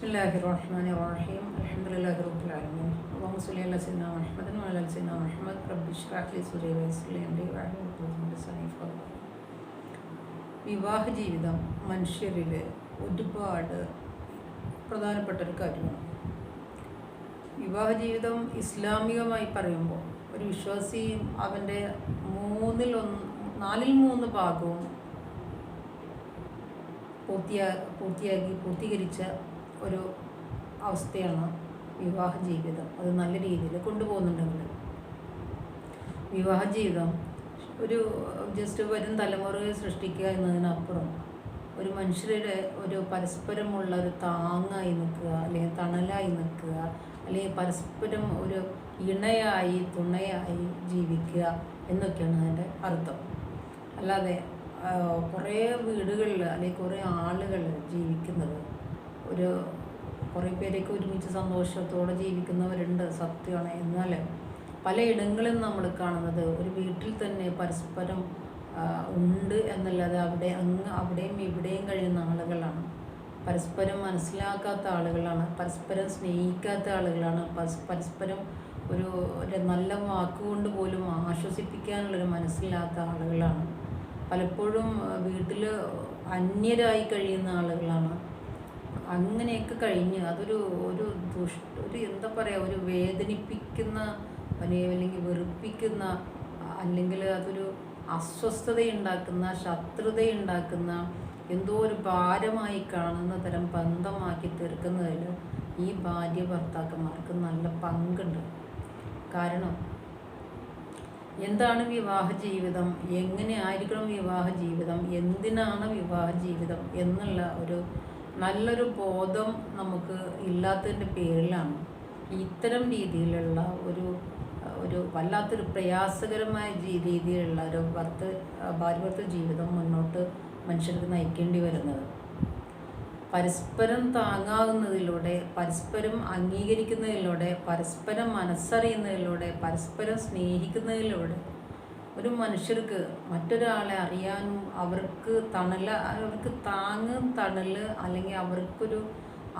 ബിസ്മില്ലാഹി റഹ്മാനി റഹീം ആലമീൻ അല്ലാഹു വിവാഹ ജീവിതം മനുഷ്യരിൽ ഒരുപാട് പ്രധാനപ്പെട്ട ഒരു കാര്യമാണ്. വിവാഹ ജീവിതം ഇസ്ലാമികമായി പറയുമ്പോൾ ഒരു വിശ്വാസി അവന്റെ മൂന്നിൽ ഒന്ന് നാലിൽ മൂന്ന് ഭാഗവും പൂർത്തിയാ പൂർത്തിയാക്കി പൂർത്തീകരിച്ച ഒരു അവസ്ഥയാണ് വിവാഹ ജീവിതം. അത് നല്ല രീതിയിൽ കൊണ്ടുപോകുന്നുണ്ടെങ്കിൽ വിവാഹ ജീവിതം ഒരു ജസ്റ്റ് വരും തലമുറയെ സൃഷ്ടിക്കുക എന്നതിനപ്പുറം ഒരു മനുഷ്യരുടെ ഒരു പരസ്പരമുള്ള ഒരു താങ്ങായി നിൽക്കുക അല്ലെങ്കിൽ തണലായി നിൽക്കുക അല്ലെങ്കിൽ പരസ്പരം ഒരു ഇണയായി തുണയായി ജീവിക്കുക എന്നൊക്കെയാണ് അതിന്റെ അർത്ഥം. അല്ലാതെ കുറേ വീടുകളിൽ അല്ലെങ്കിൽ കുറേ ആളുകൾ ജീവിക്കുന്നത് ഒരു കുറേ പേരൊക്കെ ഒരുമിച്ച് സന്തോഷത്തോടെ ജീവിക്കുന്നവരുണ്ട് സത്യമാണ്. എന്നാൽ പലയിടങ്ങളിൽ നമ്മൾ കാണുന്നത് ഒരു വീട്ടിൽ തന്നെ പരസ്പരം ഉണ്ട് എന്നല്ലാതെ അവിടെ അങ്ങ് അവിടെയും ഇവിടെയും കഴിയുന്ന ആളുകളാണ്. പരസ്പരം മനസ്സിലാക്കാത്ത ആളുകളാണ് പരസ്പരം സ്നേഹിക്കാത്ത ആളുകളാണ് പരസ്പരം ഒരു ഒരു നല്ല വാക്കുകൊണ്ട് പോലും ആശ്വസിപ്പിക്കാനുള്ളൊരു മനസ്സില്ലാത്ത ആളുകളാണ്. പലപ്പോഴും വീട്ടിൽ അന്യരായി കഴിയുന്ന ആളുകളാണ്. അങ്ങനെയൊക്കെ കഴിഞ്ഞ് അതൊരു ഒരു ദുഷ് ഒരു എന്താ പറയുക ഒരു വേദനിപ്പിക്കുന്ന അല്ലെങ്കിൽ വെറുപ്പിക്കുന്ന അല്ലെങ്കിൽ അതൊരു അസ്വസ്ഥതയുണ്ടാക്കുന്ന ശത്രുതയുണ്ടാക്കുന്ന എന്തോ ഒരു ഭാരമായി കാണുന്ന തരം ബന്ധമാക്കി തീർക്കുന്നതിൽ ഈ ഭാര്യ ഭർത്താക്കന്മാർക്ക് നല്ല പങ്കുണ്ട്. കാരണം എന്താണ് വിവാഹ ജീവിതം? എങ്ങനെ ആയിരിക്കണം വിവാഹ ജീവിതം? എന്തിനാണ് വിവാഹ ജീവിതം? എന്നുള്ള ഒരു നല്ലൊരു ബോധം നമുക്ക് ഇല്ലാത്തതിന്റെ പേരിലാണ്. ഇത്തരം രീതിയിലുള്ള ഒരു ഒരു വല്ലാത്തൊരു പ്രയാസകരമായ രീതിയിലുള്ള ഒരു ഭർത്ത ഭാര്യഭർത്ത ജീവിതം മുന്നോട്ട് മനുഷ്യർക്ക് നയിക്കേണ്ടി വരുന്നത്. പരസ്പരം താങ്ങാവുന്നതിലൂടെ പരസ്പരം അംഗീകരിക്കുന്നതിലൂടെ പരസ്പരം മനസ്സറിയുന്നതിലൂടെ പരസ്പരം സ്നേഹിക്കുന്നതിലൂടെ ഒരു മനുഷ്യർക്ക് മറ്റൊരാളെ അറിയാനും അവർക്ക് തണല അവർക്ക് താങ്ങ് തണൽ അല്ലെങ്കിൽ അവർക്കൊരു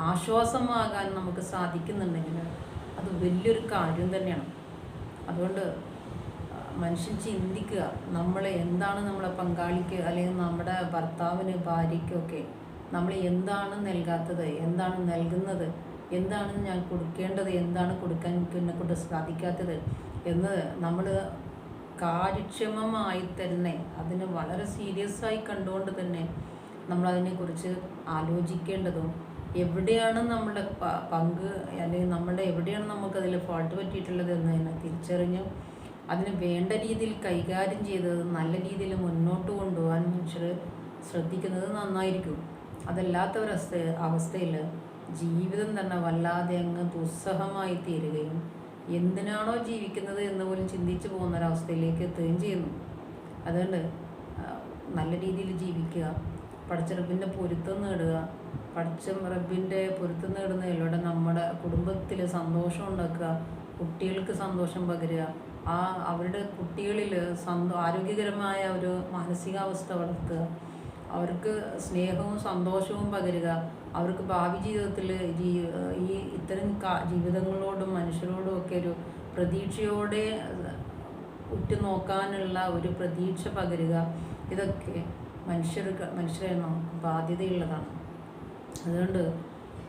ആശ്വാസമാകാൻ നമുക്ക് സാധിക്കുന്നുണ്ടെങ്കിൽ അത് വലിയൊരു കാര്യം തന്നെയാണ്. അതുകൊണ്ട് മനുഷ്യൻ ചിന്തിക്കുക നമ്മൾ എന്താണ് നമ്മളെ പങ്കാളിക്ക് അല്ലെങ്കിൽ നമ്മുടെ ഭർത്താവിന് ഭാര്യയ്ക്കൊക്കെ നമ്മൾ എന്താണ് നൽകാത്തത് എന്താണ് നൽകുന്നത് എന്താണ് ഞാൻ കൊടുക്കേണ്ടത് എന്താണ് കൊടുക്കാൻ എന്നെ കൊണ്ട് സാധിക്കാത്തത് എന്ന് നമ്മൾ കാര്യക്ഷമമായി തന്നെ അതിന് വളരെ സീരിയസ് ആയി കണ്ടുകൊണ്ട് തന്നെ നമ്മൾ അതിനെക്കുറിച്ച് ആലോചിക്കേണ്ടതും എവിടെയാണ് നമ്മുടെ പങ്ക് അല്ലെങ്കിൽ നമ്മുടെ എവിടെയാണ് നമുക്കതിൽ ഫോൾട്ട് പറ്റിയിട്ടുള്ളത് എന്ന് തന്നെ തിരിച്ചറിഞ്ഞു അതിന് വേണ്ട രീതിയിൽ കൈകാര്യം ചെയ്തത് നല്ല രീതിയിൽ മുന്നോട്ട് കൊണ്ടുപോകാൻ മനുഷ്യർ ശ്രദ്ധിക്കുന്നത് നന്നായിരിക്കും. അതല്ലാത്ത അവസ്ഥയിൽ ജീവിതം തന്നെ വല്ലാതെ അങ്ങ് ദുസ്സഹമായി തീരുകയും എന്തിനാണോ ജീവിക്കുന്നത് എന്ന് പോലും ചിന്തിച്ചു പോകുന്ന ഒരവസ്ഥയിലേക്ക് എത്തുകയും ചെയ്യുന്നു. അതുകൊണ്ട് നല്ല രീതിയിൽ ജീവിക്കുക പടച്ചിറപ്പിന്റെ പൊരുത്തം നേടുക പഠിച്ച റബ്ബിന്റെ പൊരുത്തം നേടുന്നതിലൂടെ നമ്മുടെ കുടുംബത്തിൽ സന്തോഷം ഉണ്ടാക്കുക കുട്ടികൾക്ക് സന്തോഷം പകരുക ആ അവരുടെ കുട്ടികളിൽ സന്തോ ആരോഗ്യകരമായ ഒരു മാനസികാവസ്ഥ വളർത്തുക അവർക്ക് സ്നേഹവും സന്തോഷവും പകരുക. അവർക്ക് ഭാവി ജീവിതത്തിൽ ഈ ഇത്തരം ജീവിതങ്ങളോടും മനുഷ്യരോടും ഒക്കെ ഒരു പ്രതീക്ഷയോടെ ഉറ്റുനോക്കാനുള്ള ഒരു പ്രതീക്ഷ പകരുക. ഇതൊക്കെ മനുഷ്യർക്ക് മനുഷ്യരെ നമുക്ക് ബാധ്യതയുള്ളതാണ്. അതുകൊണ്ട്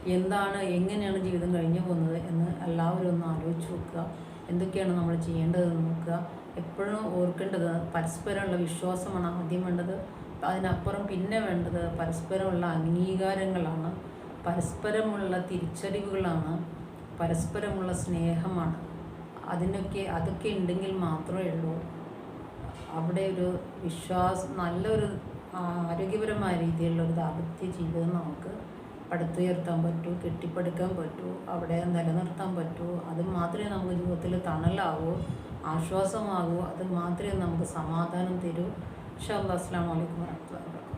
എന്താണ് എങ്ങനെയാണ് ജീവിതം കഴിഞ്ഞു പോകുന്നത് എന്ന് എല്ലാവരും ഒന്ന് ആലോചിച്ച് നോക്കുക. എന്തൊക്കെയാണ് നമ്മൾ ചെയ്യേണ്ടതെന്ന് നോക്കുക. എപ്പോഴും ഓർക്കേണ്ടത് പരസ്പരമുള്ള വിശ്വാസമാണ് ആദ്യം വേണ്ടത്. അതിനപ്പുറം പിന്നെ വേണ്ടത് പരസ്പരമുള്ള അംഗീകാരങ്ങളാണ്. പരസ്പരമുള്ള തിരിച്ചറിവുകളാണ്. പരസ്പരമുള്ള സ്നേഹമാണ്. അതിനൊക്കെ അതൊക്കെ ഉണ്ടെങ്കിൽ മാത്രമേ ഉള്ളൂ. അവിടെ ഒരു വിശ്വാസം നല്ലൊരു ആരോഗ്യപരമായ രീതിയിലുള്ള ഒരു ദാമ്പത്യ ജീവിതം നമുക്ക് പടുത്തുയർത്താൻ പറ്റൂ കെട്ടിപ്പടുക്കാൻ പറ്റൂ അവിടെ നിലനിർത്താൻ പറ്റൂ. അത് മാത്രമേ നമുക്ക് ജീവിതത്തിൽ തണലാവൂ ആശ്വാസമാകൂ. അത് മാത്രമേ നമുക്ക് സമാധാനം തരൂ. ഇൻഷാ അല്ലാ അസ്സാം വലൈക്കും വാഹമത്തുള്ള